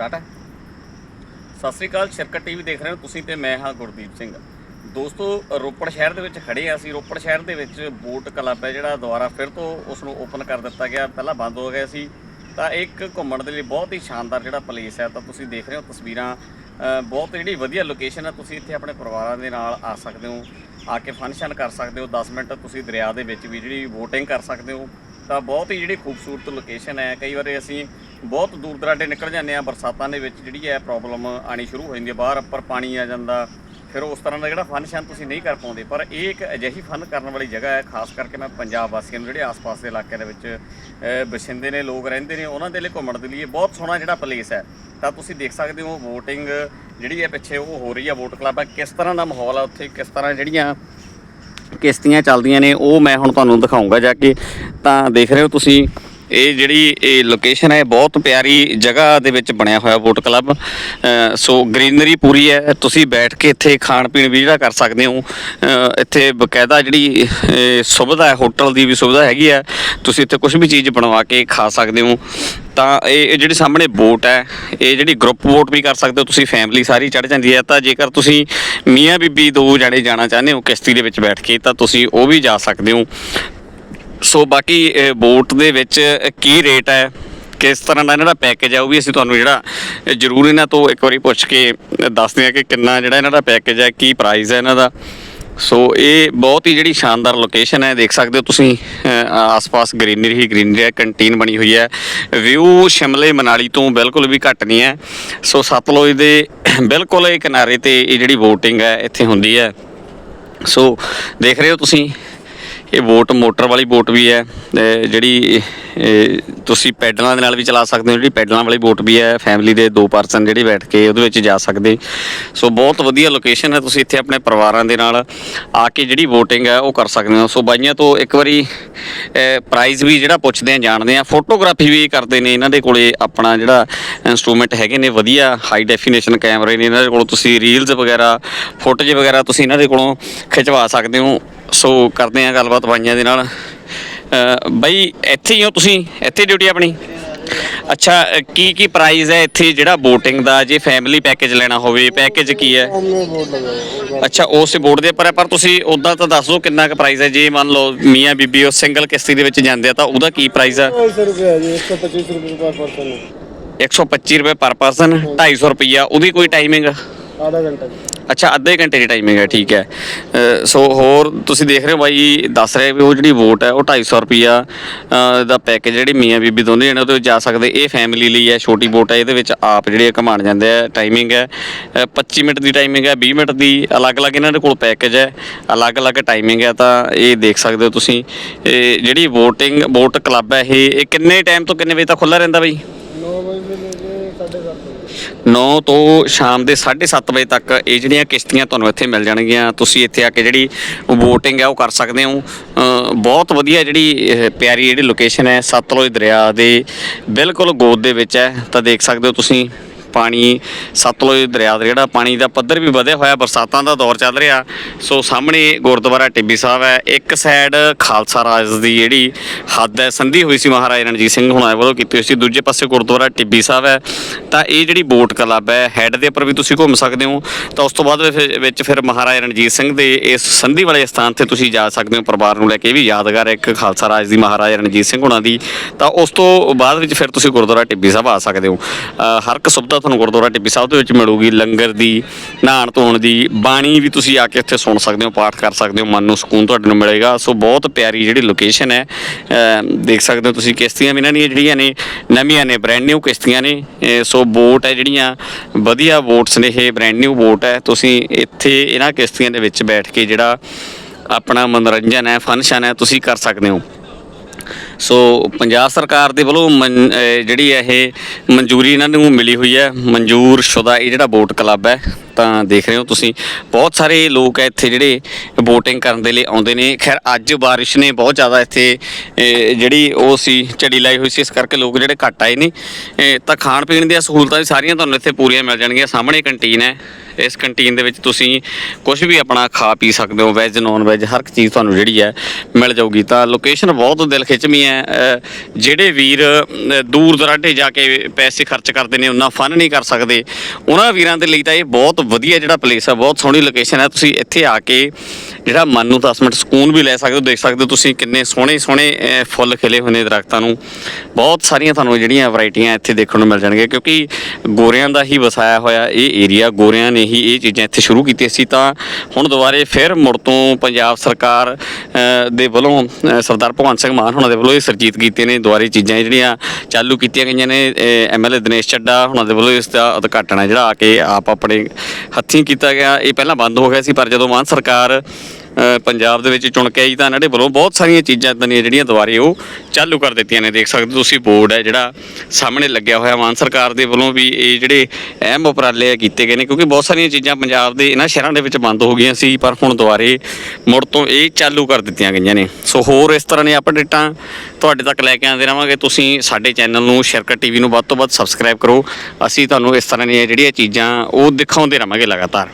Start ਹੈ। ਸਤਿ ਸ੍ਰੀ ਅਕਾਲ, ਸ਼ਿਰਕਤ TV ਦੇਖ ਰਹੇ ਹੋ ਤੁਸੀਂ ਤੇ ਮੈਂ ਹਾਂ ਗੁਰਦੀਪ ਸਿੰਘ। ਦੋਸਤੋ, ਰੋਪੜ ਸ਼ਹਿਰ ਦੇ ਵਿੱਚ ਖੜੇ ਆ ਅਸੀਂ। ਰੋਪੜ ਸ਼ਹਿਰ ਦੇ ਵਿੱਚ ਬੋਟ ਕਲੱਬ ਹੈ ਜਿਹੜਾ ਦੁਬਾਰਾ ਫਿਰ ਤੋਂ ਉਸ ਨੂੰ ਓਪਨ ਕਰ ਦਿੱਤਾ ਗਿਆ। ਪਹਿਲਾਂ ਬੰਦ ਹੋ ਗਿਆ ਸੀ। ਤਾਂ ਇੱਕ ਘੁੰਮਣ ਦੇ ਲਈ ਬਹੁਤ ਹੀ ਸ਼ਾਨਦਾਰ ਜਿਹੜਾ ਪਲੇਸ ਹੈ, ਤਾਂ ਤੁਸੀਂ ਦੇਖ ਰਹੇ ਹੋ ਤਸਵੀਰਾਂ। ਬਹੁਤ ਜਿਹੜੀ ਵਧੀਆ ਲੋਕੇਸ਼ਨ ਹੈ, ਤੁਸੀਂ ਇੱਥੇ ਆਪਣੇ ਪਰਿਵਾਰਾਂ ਦੇ ਨਾਲ ਆ ਸਕਦੇ ਹੋ। ਆ ਕੇ ਫੰਕਸ਼ਨ ਕਰ ਸਕਦੇ ਹੋ। 10 ਮਿੰਟ ਤੁਸੀਂ ਦਰਿਆ ਦੇ ਵਿੱਚ ਵੀ ਜਿਹੜੀ VOTING ਕਰ ਸਕਦੇ ਹੋ। ਤਾਂ ਬਹੁਤ ਹੀ ਜਿਹੜੀ ਖੂਬਸੂਰਤ ਲੋਕੇਸ਼ਨ ਹੈ। ਕਈ ਵਾਰੀ ਅਸੀਂ ਬਹੁਤ ਦੂਰ ਦਰਾਡੇ ਨਿਕਲ ਜਾਂਦੇ ਆ ਬਰਸਾਤਾਂ ਦੇ ਵਿੱਚ ਜਿਹੜੀ ਹੈ ਪ੍ਰੋਬਲਮ ਆਣੀ ਸ਼ੁਰੂ ਹੋ ਜਾਂਦੀ ਹੈ ਬਾਹਰ ਉੱਪਰ ਪਾਣੀ ਆ ਜਾਂਦਾ ਫਿਰ ਉਸ ਤਰ੍ਹਾਂ ਦਾ ਜਿਹੜਾ ਫਨ ਸ਼ਨ ਤੁਸੀਂ ਨਹੀਂ ਕਰ ਪਾਉਂਦੇ ਪਰ ਇਹ ਇੱਕ ਅਜਿਹੀ ਫਨ ਕਰਨ ਵਾਲੀ ਜਗ੍ਹਾ ਹੈ ਖਾਸ ਕਰਕੇ ਮੈਂ ਪੰਜਾਬ ਵਾਸੀਆਂ ਨੂੰ ਜਿਹੜੇ ਆਸ-ਪਾਸ ਦੇ ਇਲਾਕਿਆਂ ਦੇ ਵਿੱਚ ਅ, ਨੇ ਲੋਕ ਰਹਿੰਦੇ ਨੇ ਉਹਨਾਂ ਦੇ ਲਈ ਘੁੰਮਣ ਦੇ ਲਈ ਇਹ ਬਹੁਤ ਸੋਹਣਾ ਜਿਹੜਾ ਪਲੇਸ ਹੈ। ਤਾਂ ਤੁਸੀਂ ਦੇਖ ਸਕਦੇ ਹੋ VOTING ਜਿਹੜੀ ਹੈ ਪਿੱਛੇ ਉਹ ਹੋ ਰਹੀ ਹੈ ਵੋਟ ਕਲੱਬ ਹੈ ਕਿਸ ਤਰ੍ਹਾਂ ਦਾ ਮਾਹੌਲ ਹੈ ਉੱਥੇ ਕਿਸ ਤਰ੍ਹਾਂ ਜਿਹੜੀਆਂ ਕਿਸ਼ਤੀਆਂ ਚੱਲਦੀਆਂ ਨੇ ਉਹ ਮੈਂ ਹੁਣ ਤੁਹਾਨੂੰ ਦਿਖਾਉਂਗਾ ਜਾ ਕੇ। ਤਾਂ ਦੇਖ ਰਹੇ ਹੋ ਤੁਸੀਂ ਇਹ ਜਿਹੜੀ ਇਹ ਲੋਕੇਸ਼ਨ ਹੈ ਬਹੁਤ ਪਿਆਰੀ ਜਗ੍ਹਾ ਦੇ ਵਿੱਚ ਬਣਿਆ ਹੋਇਆ ਬੋਟ ਕਲੱਬ ਸੋ ਗ੍ਰੀਨਰੀ ਪੂਰੀ ਹੈ। ਤੁਸੀਂ ਬੈਠ ਕੇ ਇੱਥੇ ਖਾਣ ਪੀਣ ਵੀ ਜਿਹੜਾ ਕਰ ਸਕਦੇ ਹੋ। ਇੱਥੇ ਬਕਾਇਦਾ ਜਿਹੜੀ ਸੁਵਿਧਾ ਹੈ, ਹੋਟਲ ਦੀ ਵੀ ਸੁਵਿਧਾ ਹੈਗੀ ਹੈ। ਤੁਸੀਂ ਇੱਥੇ ਕੁਝ ਵੀ ਚੀਜ਼ ਬਣਵਾ ਕੇ ਖਾ ਸਕਦੇ ਹੋ। ਤਾਂ ਇਹ ਇਹ ਜਿਹੜੀ ਸਾਹਮਣੇ ਬੋਟ ਹੈ, ਇਹ ਜਿਹੜੀ ਗਰੁੱਪ ਬੋਟ ਵੀ ਕਰ ਸਕਦੇ ਹੋ ਤੁਸੀਂ ਫੈਮਿਲੀ ਸਾਰੀ ਚੜ ਜਾਂਦੀ ਹੈ। ਤਾਂ ਜੇਕਰ ਤੁਸੀਂ ਮੀਆਂ ਬੀਬੀ ਦੋ ਜਣੇ ਜਾਣਾ ਚਾਹੁੰਦੇ ਹੋ ਕਿਸ਼ਤੀ ਦੇ ਵਿੱਚ ਬੈਠ ਕੇ, ਤਾਂ ਤੁਸੀਂ ਉਹ ਵੀ ਜਾ ਸਕਦੇ ਹੋ। ਸੋ ਬਾਕੀ ਬੋਟ ਦੇ ਵਿੱਚ ਕੀ ਰੇਟ ਹੈ? ਕਿਸ ਤਰ੍ਹਾਂ ਦਾ ਇਹਨਾਂ ਦਾ ਪੈਕੇਜ ਹੈ? ਉਹ ਵੀ ਅਸੀਂ ਤੁਹਾਨੂੰ ਜਿਹੜਾ ਜ਼ਰੂਰ ਇਹਨਾਂ ਤੋਂ ਇੱਕ ਵਾਰੀ ਪੁੱਛ ਕੇ ਦੱਸਦੇ ਹਾਂ ਕਿ ਕਿੰਨਾ ਜਿਹੜਾ ਇਹਨਾਂ ਦਾ ਪੈਕੇਜ ਹੈ, ਕੀ ਪ੍ਰਾਈਸ ਹੈ ਇਹਨਾਂ ਦਾ। ਸੋ ਇਹ ਬਹੁਤ ਹੀ ਜਿਹੜੀ ਸ਼ਾਨਦਾਰ ਲੋਕੇਸ਼ਨ ਹੈ, ਦੇਖ ਸਕਦੇ ਹੋ ਤੁਸੀਂ ਆਸ-ਪਾਸ ਗ੍ਰੀਨਰੀ ਹੀ ਗ੍ਰੀਨਰੀ ਹੈ ਕੰਟੀਨ ਬਣੀ ਹੋਈ ਹੈ। ਵਿਊ ਸ਼ਿਮਲੇ ਮਨਾਲੀ ਤੋਂ ਬਿਲਕੁਲ ਵੀ ਘੱਟ ਨਹੀਂ ਹੈ। ਸੋ ਸਤਲੁਜ ਦੇ ਬਿਲਕੁਲ ਇਹ ਕਿਨਾਰੇ ਤੇ ਇਹ ਜਿਹੜੀ ਬੋਟਿੰਗ ਹੈ, ਇੱਥੇ ਹੁੰਦੀ ਹੈ। ਸੋ ਦੇਖ ਰਹੇ ਹੋ ਤੁਸੀਂ ਇਹ ਬੋਟ ਮੋਟਰ ਵਾਲੀ ਬੋਟ ਵੀ ਹੈ ਜਿਹੜੀ ਤੁਸੀਂ ਪੈਡਲਾਂ ਦੇ ਨਾਲ ਵੀ ਚਲਾ ਸਕਦੇ ਹੋ, ਜਿਹੜੀ ਪੈਡਲਾਂ ਵਾਲੀ ਬੋਟ ਵੀ ਹੈ ਫੈਮਿਲੀ ਦੇ ਦੋ ਪਰਸਨ ਜਿਹੜੇ ਬੈਠ ਕੇ ਉਹਦੇ ਵਿੱਚ ਜਾ ਸਕਦੇ। ਸੋ ਬਹੁਤ ਵਧੀਆ ਲੋਕੇਸ਼ਨ ਹੈ, ਤੁਸੀਂ ਇੱਥੇ ਆਪਣੇ ਪਰਿਵਾਰਾਂ ਦੇ ਨਾਲ ਆ ਕੇ ਜਿਹੜੀ VOTING ਹੈ, ਉਹ ਕਰ ਸਕਦੇ ਹੋ। ਸੋ ਬਾਈਆਂ ਤੋਂ ਇੱਕ ਵਾਰੀ ਪ੍ਰਾਈਜ਼ ਵੀ ਜਿਹੜਾ ਪੁੱਛਦੇ ਆ, ਜਾਣਦੇ ਆ। ਫੋਟੋਗ੍ਰਾਫੀ ਵੀ ਕਰਦੇ ਨੇ, ਇਹਨਾਂ ਦੇ ਕੋਲੇ ਆਪਣਾ ਜਿਹੜਾ ਇਨਸਟਰੂਮੈਂਟ ਹੈਗੇ ਨੇ, ਵਧੀਆ ਹਾਈ ਡੈਫੀਨੇਸ਼ਨ ਕੈਮਰੇ ਨੇ, ਇਹਨਾਂ ਦੇ ਕੋਲ ਤੁਸੀਂ ਰੀਲਸ ਵਗੈਰਾ ਫੋਟੋਜ ਵਗੈਰਾ ਤੁਸੀਂ ਇਹਨਾਂ ਦੇ ਕੋਲੋਂ ਖਿਚਵਾ ਸਕਦੇ ਹੋ। ਸੋ ਕਰਦੇ ਆ ਗੱਲਬਾਤ ਬਾਈਆਂ ਦੇ ਨਾਲ। ਬਾਈ, ਇੱਥੇ ਹੀ ਹੋ ਤੁਸੀਂ? ਇੱਥੇ ਡਿਊਟੀ ਆਪਣੀ? ਅੱਛਾ, ਕੀ ਕੀ ਪ੍ਰਾਈਜ਼ ਹੈ ਇੱਥੇ ਜਿਹੜਾ VOTING ਦਾ? ਜੇ ਫੈਮਿਲੀ ਪੈਕੇਜ ਲੈਣਾ ਹੋਵੇ ਪੈਕੇਜ ਕੀ ਹੈ? ਅੱਛਾ, ਉਸ ਬੋਟ ਦੇ ਪਰ ਪਰ ਤੁਸੀਂ ਉਦਾਂ ਤਾਂ ਦੱਸ ਦਿਓ ਕਿੰਨਾ ਕੁ ਪ੍ਰਾਈਸ ਹੈ। ਜੇ ਮੰਨ ਲਓ ਮੀਆਂ ਬੀਬੀ ਉਹ ਸਿੰਗਲ ਕਿਸ਼ਤੀ ਦੇ ਵਿੱਚ ਜਾਂਦੇ ਆ, ਤਾਂ ਉਹਦਾ ਕੀ ਪ੍ਰਾਈਸ ਹੈ 125 ਰੁਪਏ ਜੀ ਰੁਪਏ ਪਰ ਪਰਸਨ 125 ਰੁਪਏ ਪਰ ਪਰਸਨ 250 ਰੁਪਿਆ ਉਹਦੀ ਕੋਈ ਟਾਈਮਿੰਗ ਆਧਾ ਘੰਟਾ। ਅੱਛਾ ਅੱਧੇ ਘੰਟੇ ਦੀ ਟਾਈਮਿੰਗ ਹੈ ਠੀਕ ਹੈ। ਸੋ ਹੋਰ ਤੁਸੀਂ ਦੇਖ ਰਹੇ ਹੋ ਬਾਈ ਦੱਸ ਰਹੇ ਵੀ ਉਹ ਜਿਹੜੀ ਵੋਟ ਹੈ ਉਹ 250 ਰੁਪਿਆ ਅ, ਦਾ ਪੈਕੇਜ ਜਿਹੜੀ ਮੀਆਂ ਬੀਬੀ ਦੋਨੇ ਜਣੇ ਉਹਦੇ ਜਾ ਸਕਦੇ। ਇਹ ਫੈਮਿਲੀ ਲਈ ਹੈ ਛੋਟੀ ਵੋਟ ਹੈ ਇਹਦੇ ਵਿੱਚ ਆਪ ਜਿਹੜੇ ਕਮਾਣ ਜਾਂਦੇ ਆ ਟਾਈਮਿੰਗ ਹੈ। ਅ, 25 ਮਿੰਟ ਦੀ ਟਾਈਮਿੰਗ ਹੈ 20 ਮਿੰਟ ਦੀ ਅਲੱਗ-ਅਲੱਗ ਇਹਨਾਂ ਦੇ ਕੋਲ ਪੈਕੇਜ ਹੈ ਅਲੱਗ-ਅਲੱਗ ਟਾਈਮਿੰਗ ਹੈ ਤਾਂ ਇਹ ਦੇਖ ਸਕਦੇ ਹੋ ਤੁਸੀਂ। ਇਹ ਜਿਹੜੀ VOTING VOTE ਕਲੱਬ ਹੈ ਇਹ ਇਹ ਕਿੰਨੇ ਟਾਈਮ ਤੋਂ ਕਿੰਨੇ ਵਜੇ ਤੱਕ ਖੁੱਲ੍ਹਾ ਰਹਿੰਦਾ ਬਾਈ? 9 ਵਜੇ ਮਿਲੇਗੇ 7:30 9 ਤੋਂ ਸ਼ਾਮ ਦੇ 7:30 ਵਜੇ ਤੱਕ ਇਹ ਜਿਹੜੀਆਂ ਕਿਸ਼ਤੀਆਂ ਤੁਹਾਨੂੰ ਇੱਥੇ ਮਿਲ ਜਾਣਗੀਆਂ, ਤੁਸੀਂ ਇੱਥੇ ਆ ਕੇ ਜਿਹੜੀ VOTING ਹੈ ਉਹ ਕਰ ਸਕਦੇ ਹੋ। ਬਹੁਤ ਵਧੀਆ ਜਿਹੜੀ ਪਿਆਰੀ ਜਿਹੜੀ ਲੋਕੇਸ਼ਨ ਹੈ ਸਤਲੁਜ ਦਰਿਆ ਦੇ ਬਿਲਕੁਲ ਗੋਦ ਦੇ ਵਿੱਚ ਹੈ, ਤਾਂ ਦੇਖ ਸਕਦੇ ਹੋ ਤੁਸੀਂ। ਪਾਣੀ ਸਤਲੁਜ ਦਰਿਆ ਦਾ ਜਿਹੜਾ ਪਾਣੀ ਦਾ ਪੱਧਰ ਵੀ ਵਧਿਆ ਹੋਇਆ, ਬਰਸਾਤਾਂ ਦਾ ਦੌਰ ਚੱਲ ਰਿਹਾ। ਸੋ ਸਾਹਮਣੇ ਗੁਰਦੁਆਰਾ ਟਿੱਬੀ ਸਾਹਿਬ ਹੈ। ਇੱਕ ਸਾਈਡ ਖਾਲਸਾ ਰਾਜ ਦੀ ਜਿਹੜੀ ਹੱਦ ਹੈ, ਸੰਧੀ ਹੋਈ ਸੀ ਮਹਾਰਾਜਾ ਰਣਜੀਤ ਸਿੰਘ ਹੁਣਾਂ ਵੱਲੋਂ ਕੀਤੀ ਹੋਈ ਸੀ। ਦੂਜੇ ਪਾਸੇ ਗੁਰਦੁਆਰਾ ਟਿੱਬੀ ਸਾਹਿਬ ਹੈ। ਤਾਂ ਇਹ ਜਿਹੜੀ ਬੋਟ ਕਲੱਬ ਹੈ ਹੈੱਡ ਦੇ ਉੱਪਰ ਵੀ ਤੁਸੀਂ ਘੁੰਮ ਸਕਦੇ ਹੋ। ਤਾਂ ਉਸ ਤੋਂ ਬਾਅਦ ਵਿੱਚ ਫਿਰ ਮਹਾਰਾਜਾ ਰਣਜੀਤ ਸਿੰਘ ਦੇ ਇਸ ਸੰਧੀ ਵਾਲੇ ਸਥਾਨ ਤੇ ਤੁਸੀਂ ਜਾ ਸਕਦੇ ਹੋ। ਪਰਿਵਾਰ ਨੂੰ ਲੈ ਕੇ ਇਹ ਵੀ ਯਾਦਗਾਰ ਇੱਕ ਖਾਲਸਾ ਰਾਜ ਦੀ ਮਹਾਰਾਜਾ ਰਣਜੀਤ ਸਿੰਘ ਹੁਣਾਂ ਦੀ। ਤਾਂ ਉਸ ਤੋਂ ਬਾਅਦ ਵਿੱਚ ਫਿਰ ਤੁਸੀਂ ਗੁਰਦੁਆਰਾ ਟਿੱਬੀ ਸਾਹਿਬ ਆ ਸਕਦੇ ਹੋ। ਹਰ ਇੱਕ ਸੁਵਿਧਾ ਤੁਹਾਨੂੰ ਗੁਰਦੁਆਰਾ ਟਿੱਬੀ ਸਾਹਿਬ ਦੇ ਵਿੱਚ ਮਿਲੂਗੀ, ਲੰਗਰ ਦੀ, ਨਹਾਣ ਧੋਣ ਦੀ, ਬਾਣੀ ਵੀ ਤੁਸੀਂ ਆ ਕੇ ਇੱਥੇ ਸੁਣ ਸਕਦੇ ਹੋ, ਪਾਠ ਕਰ ਸਕਦੇ ਹੋ, ਮਨ ਨੂੰ ਸਕੂਨ ਤੁਹਾਡੇ ਨੂੰ ਮਿਲੇਗਾ। ਸੋ ਬਹੁਤ ਪਿਆਰੀ ਜਿਹੜੀ ਲੋਕੇਸ਼ਨ ਹੈ ਦੇਖ ਸਕਦੇ ਹੋ ਤੁਸੀਂ ਕਿਸ਼ਤੀਆਂ ਵੀ ਇਹਨਾਂ ਦੀਆਂ ਜਿਹੜੀਆਂ ਨੇ, ਨਵੀਆਂ ਨੇ ਬ੍ਰੈਂਡ ਨਿਊ ਕਿਸ਼ਤੀਆਂ ਨੇ। ਸੋ ਬੋਟ ਹੈ ਜਿਹੜੀਆਂ, ਵਧੀਆ ਬੋਟਸ ਨੇ ਇਹ ਬ੍ਰੈਂਡ ਨਿਊ ਬੋਟ ਹੈ। ਤੁਸੀਂ ਇੱਥੇ ਇਹਨਾਂ ਕਿਸ਼ਤੀਆਂ ਦੇ ਵਿੱਚ ਬੈਠ ਕੇ ਜਿਹੜਾ ਆਪਣਾ ਮਨੋਰੰਜਨ ਹੈ ਫੰਕਸ਼ਨ ਹੈ, ਤੁਸੀਂ ਕਰ ਸਕਦੇ ਹੋ। ਸੋ ਪੰਜਾਬ ਸਰਕਾਰ ਦੇ ਵੱਲੋਂ ਮਨ- ਅਹ ਜਿਹੜੀ ਹੈ ਇਹ ਮਨਜ਼ੂਰੀ ਇਹਨਾਂ ਨੂੰ ਮਿਲੀ ਹੋਈ ਹੈ ਮਨਜ਼ੂਰ ਸ਼ੁਦਾ ਇਹ ਜਿਹੜਾ ਬੋਟ ਕਲੱਬ ਹੈ ਤਾਂ ਦੇਖ ਰਹੇ ਹੋ ਤੁਸੀਂ। ਬਹੁਤ ਸਾਰੇ ਲੋਕ ਹੈ ਇੱਥੇ ਜਿਹੜੇ VOTING ਕਰਨ ਦੇ ਲਈ ਆਉਂਦੇ ਨੇ। ਖੈਰ ਅੱਜ ਬਾਰਿਸ਼ ਨੇ ਬਹੁਤ ਜ਼ਿਆਦਾ ਇੱਥੇ ਅਹ, ਜਿਹੜੀ ਉਹ ਸੀ ਝੜੀ ਲਾਈ ਹੋਈ ਸੀ ਇਸ ਕਰਕੇ ਲੋਕ ਜਿਹੜੇ ਘੱਟ ਆਏ ਨੇ। ਅਹ, ਤਾਂ ਖਾਣ ਪੀਣ ਦੀਆਂ ਸਹੂਲਤਾਂ ਵੀ ਸਾਰੀਆਂ ਤੁਹਾਨੂੰ ਇੱਥੇ ਪੂਰੀਆਂ ਮਿਲ ਜਾਣਗੀਆਂ। ਸਾਹਮਣੇ ਕੰਟੀਨ ਹੈ। ਇਸ ਕੰਟੀਨ ਦੇ ਵਿੱਚ ਤੁਸੀਂ ਕੁਝ ਵੀ ਆਪਣਾ ਖਾ ਪੀ ਸਕਦੇ ਹੋ ਵੈਜ ਨਾਨ ਵੈਜ ਹਰ ਇੱਕ ਚੀਜ਼ ਤੁਹਾਨੂੰ ਜਿਹੜੀ ਹੈ ਮਿਲ ਜਾਊਗੀ। ਤਾਂ ਲੋਕੇਸ਼ਨ ਬਹੁਤ ਦਿਲ ਖਿੱਚਵੀਂ ਹੈ। ਜਿਹੜੇ ਵੀਰ ਦੂਰ ਦਰਾਡੇ ਜਾ ਕੇ ਪੈਸੇ ਖਰਚ ਕਰਦੇ ਨੇ, ਉਹਨਾਂ ਫਨ ਨਹੀਂ ਕਰ ਸਕਦੇ। ਉਹਨਾਂ ਵੀਰਾਂ ਦੇ ਲਈ ਤਾਂ ਇਹ ਬਹੁਤ ਵਧੀਆ ਜਿਹੜਾ ਪਲੇਸ ਹੈ, ਬਹੁਤ ਸੋਹਣੀ ਲੋਕੇਸ਼ਨ ਹੈ। ਤੁਸੀਂ ਇੱਥੇ ਆ ਕੇ ਜਿਹੜਾ ਮਨ ਨੂੰ 10 ਮਿੰਟ ਸਕੂਨ ਵੀ ਲੈ ਸਕਦੇ ਹੋ, ਦੇਖ ਸਕਦੇ ਹੋ ਤੁਸੀਂ ਕਿੰਨੇ ਸੋਹਣੇ ਸੋਹਣੇ ਫੁੱਲ ਖਿਲੇ ਹੋਏ ਨੇ ਦਰਖਤਾਂ ਨੂੰ। ਬਹੁਤ ਸਾਰੀਆਂ ਤੁਹਾਨੂੰ ਜਿਹੜੀਆਂ ਵੈਰਾਈਟੀਆਂ ਇੱਥੇ ਦੇਖਣ ਨੂੰ ਮਿਲ ਜਾਣਗੀਆਂ ਕਿਉਂਕਿ ਗੋਰਿਆਂ ਦਾ ਹੀ ਵਸਾਇਆ ਹੋਇਆ ਇਹ ਏਰੀਆ ਗੋਰਿਆਂ ਨੇ ਹੀ ਇਹ ਚੀਜ਼ਾਂ ਇੱਥੇ ਸ਼ੁਰੂ ਕੀਤੀਆਂ ਸੀ ਤਾਂ ਹੁਣ ਦੁਬਾਰੇ ਫਿਰ ਮੁੜ ਤੋਂ ਪੰਜਾਬ ਸਰਕਾਰ ਦੇ ਵੱਲੋਂ ਸਰਦਾਰ ਭਗਵੰਤ ਸਿੰਘ ਮਾਨ ਹੁਣਾਂ ਦੇ ਵੱਲੋਂ ਇਹ ਸਰਜੀਤ ਕੀਤੇ ਨੇ। ਦੁਬਾਰੇ ਚੀਜ਼ਾਂ ਜਿਹੜੀਆਂ ਚਾਲੂ ਕੀਤੀਆਂ ਗਈਆਂ ਨੇ ਐਮਐਲਏ ਦਿਨੇਸ਼ ਚੱਡਾ ਹੁਣਾਂ ਦੇ ਵੱਲੋਂ ਇਸ ਦਾ ਉਦਘਾਟਨ ਹੈ, ਜਿਹੜਾ ਆ ਕੇ ਆਪ ਆਪਣੇ ਹੱਥੀਂ ਕੀਤਾ ਗਿਆ। ਇਹ ਪਹਿਲਾਂ ਬੰਦ ਹੋ ਗਿਆ ਸੀ, ਪਰ ਜਦੋਂ ਮਾਨ ਸਰਕਾਰ ਪੰਜਾਬ ਦੇ ਵਿੱਚ ਚੁਣ ਕੇ ਆਈ ਤਾਂ ਇਹਨਾਂ ਦੇ ਵੱਲੋਂ ਬਹੁਤ ਸਾਰੀਆਂ ਚੀਜ਼ਾਂ ਇਦਾਂ ਦੀਆਂ ਜਿਹੜੀਆਂ ਦੁਬਾਰੇ ਉਹ ਚਾਲੂ ਕਰ ਦਿੱਤੀਆਂ ਨੇ। ਦੇਖ ਸਕਦੇ ਹੋ ਤੁਸੀਂ ਬੋਰਡ ਹੈ ਜਿਹੜਾ ਸਾਹਮਣੇ ਲੱਗਿਆ ਹੋਇਆ ਮਾਨ ਸਰਕਾਰ ਦੇ ਵੱਲੋਂ ਵੀ ਇਹ ਜਿਹੜੇ ਅਹਿਮ ਉਪਰਾਲੇ ਆ ਕੀਤੇ ਗਏ ਨੇ ਕਿਉਂਕਿ ਬਹੁਤ ਸਾਰੀਆਂ ਚੀਜ਼ਾਂ ਪੰਜਾਬ ਦੇ ਇਹਨਾਂ ਸ਼ਹਿਰਾਂ ਦੇ ਵਿੱਚ ਬੰਦ ਹੋ ਗਈਆਂ ਸੀ, ਪਰ ਹੁਣ ਦੁਬਾਰੇ ਮੁੜ ਤੋਂ ਇਹ ਚਾਲੂ ਕਰ ਦਿੱਤੀਆਂ ਗਈਆਂ ਨੇ। ਸੋ ਹੋਰ ਇਸ ਤਰ੍ਹਾਂ ਦੀਆਂ ਅਪਡੇਟਾਂ ਤੁਹਾਡੇ ਤੱਕ ਲੈ ਕੇ ਆਉਂਦੇ ਰਹਾਂਗੇ। ਤੁਸੀਂ ਸਾਡੇ ਚੈਨਲ ਨੂੰ ਸ਼ਰਕਤ ਟੀਵੀ ਨੂੰ ਵੱਧ ਤੋਂ ਵੱਧ ਸਬਸਕ੍ਰਾਈਬ ਕਰੋ। ਅਸੀਂ ਤੁਹਾਨੂੰ ਇਸ ਤਰ੍ਹਾਂ ਦੀਆਂ ਜਿਹੜੀਆਂ ਚੀਜ਼ਾਂ ਉਹ ਦਿਖਾਉਂਦੇ ਰਹਾਂਗੇ ਲਗਾਤਾਰ।